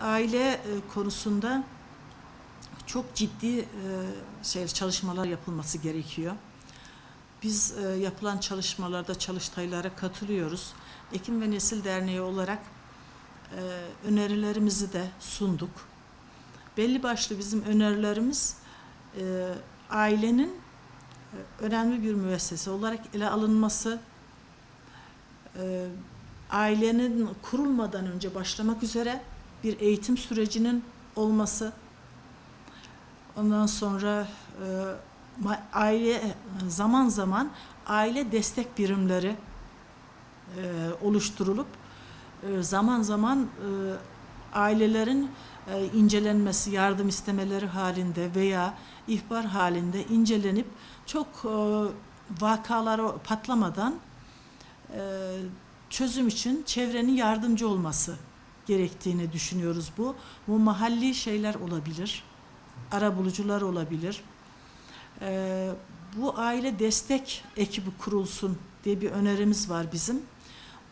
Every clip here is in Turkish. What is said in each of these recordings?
Aile e, konusunda çok ciddi e, şey çalışmalar yapılması gerekiyor. Biz e, yapılan çalışmalarda çalıştaylara katılıyoruz. Ekim ve Nesil Derneği olarak önerilerimizi de sunduk. Belli başlı bizim önerilerimiz ailenin önemli bir müessese olarak ele alınması, ailenin kurulmadan önce başlamak üzere bir eğitim sürecinin olması, ondan sonra e, aile zaman zaman aile destek birimleri e, oluşturulup e, zaman zaman e, ailelerin e, incelenmesi, yardım istemeleri halinde veya ihbar halinde incelenip çok e, vakalara patlamadan e, çözüm için çevrenin yardımcı olması gerektiğini düşünüyoruz bu. Bu mahalli şeyler olabilir, arabulucular olabilir. E, bu aile destek ekibi kurulsun diye bir önerimiz var bizim.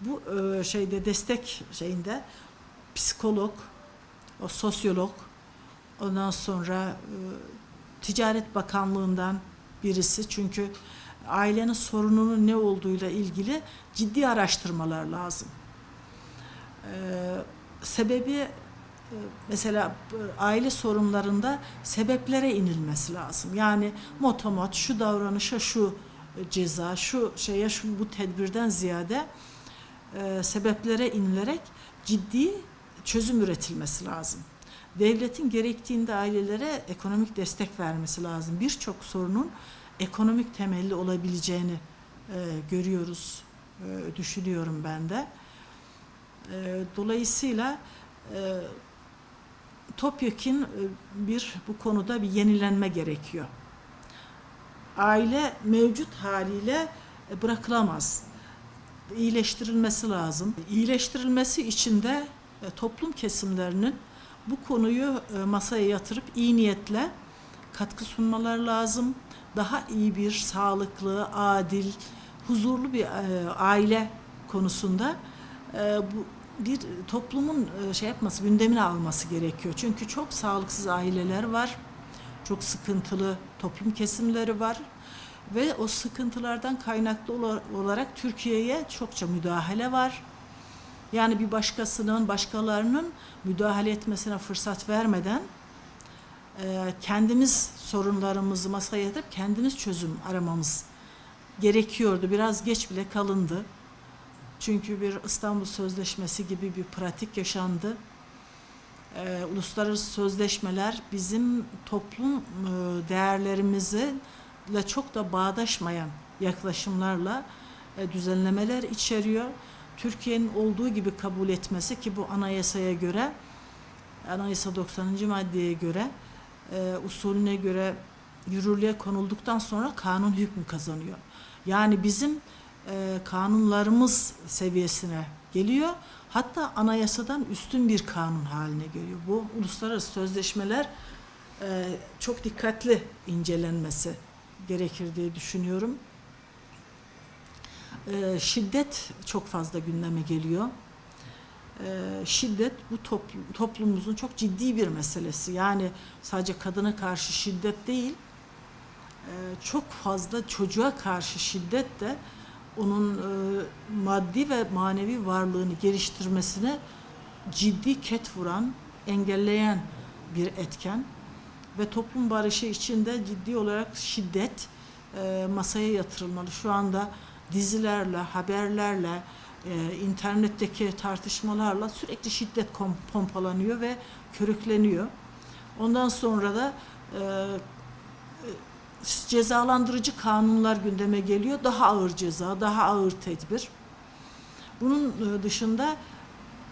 Bu e, şeyde destek şeyinde psikolog, o sosyolog, ondan sonra e, Ticaret Bakanlığı'ndan birisi çünkü ailenin sorununun ne olduğuyla ilgili ciddi araştırmalar lazım. Sebebi e, mesela e, aile sorunlarında sebeplere inilmesi lazım. Yani motomot şu davranışa şu e, ceza, şu şeye şu bu tedbirden ziyade e, sebeplere inilerek ciddi çözüm üretilmesi lazım. Devletin gerektiğinde ailelere ekonomik destek vermesi lazım. Birçok sorunun ekonomik temelli olabileceğini e, görüyoruz, e, düşünüyorum ben de. E, dolayısıyla e, topyekun e, bir bu konuda bir yenilenme gerekiyor. Aile mevcut haliyle e, bırakılamaz. İyileştirilmesi lazım. İyileştirilmesi için de e, toplum kesimlerinin bu konuyu masaya yatırıp iyi niyetle katkı sunmaları lazım. Daha iyi bir sağlıklı, adil, huzurlu bir aile konusunda bu bir toplumun e, şey yapması, gündemine alması gerekiyor. Çünkü çok sağlıksız aileler var. Çok sıkıntılı toplum kesimleri var ve o sıkıntılardan kaynaklı ola- olarak Türkiye'ye çokça müdahale var. Yani bir başkasının, başkalarının müdahale etmesine fırsat vermeden e, kendimiz sorunlarımızı masaya yatırıp kendimiz çözüm aramamız gerekiyordu. Biraz geç bile kalındı. Çünkü bir İstanbul Sözleşmesi gibi bir pratik yaşandı. E, uluslararası sözleşmeler bizim toplum e, değerlerimizi ile çok da bağdaşmayan yaklaşımlarla e, düzenlemeler içeriyor. Türkiye'nin olduğu gibi kabul etmesi ki bu anayasaya göre anayasa 90. maddeye göre e, usulüne göre yürürlüğe konulduktan sonra kanun hükmü kazanıyor. Yani bizim e, kanunlarımız seviyesine geliyor. Hatta anayasadan üstün bir kanun haline geliyor. Bu uluslararası sözleşmeler e, çok dikkatli incelenmesi gerekir diye düşünüyorum. E, şiddet çok fazla gündeme geliyor. Şiddet bu toplum, toplumumuzun çok ciddi bir meselesi. Yani sadece kadına karşı şiddet değil, çok fazla çocuğa karşı şiddet de onun e, maddi ve manevi varlığını geliştirmesine ciddi ket vuran, engelleyen bir etken ve toplum barışı içinde ciddi olarak şiddet e, masaya yatırılmalı. Şu anda dizilerle, haberlerle, e, internetteki tartışmalarla sürekli şiddet pompalanıyor ve körükleniyor. Ondan sonra da e, cezalandırıcı kanunlar gündeme geliyor. Daha ağır ceza, daha ağır tedbir. Bunun e, dışında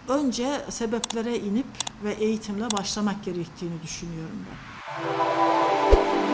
önce sebeplere inip ve eğitimle başlamak gerektiğini düşünüyorum ben.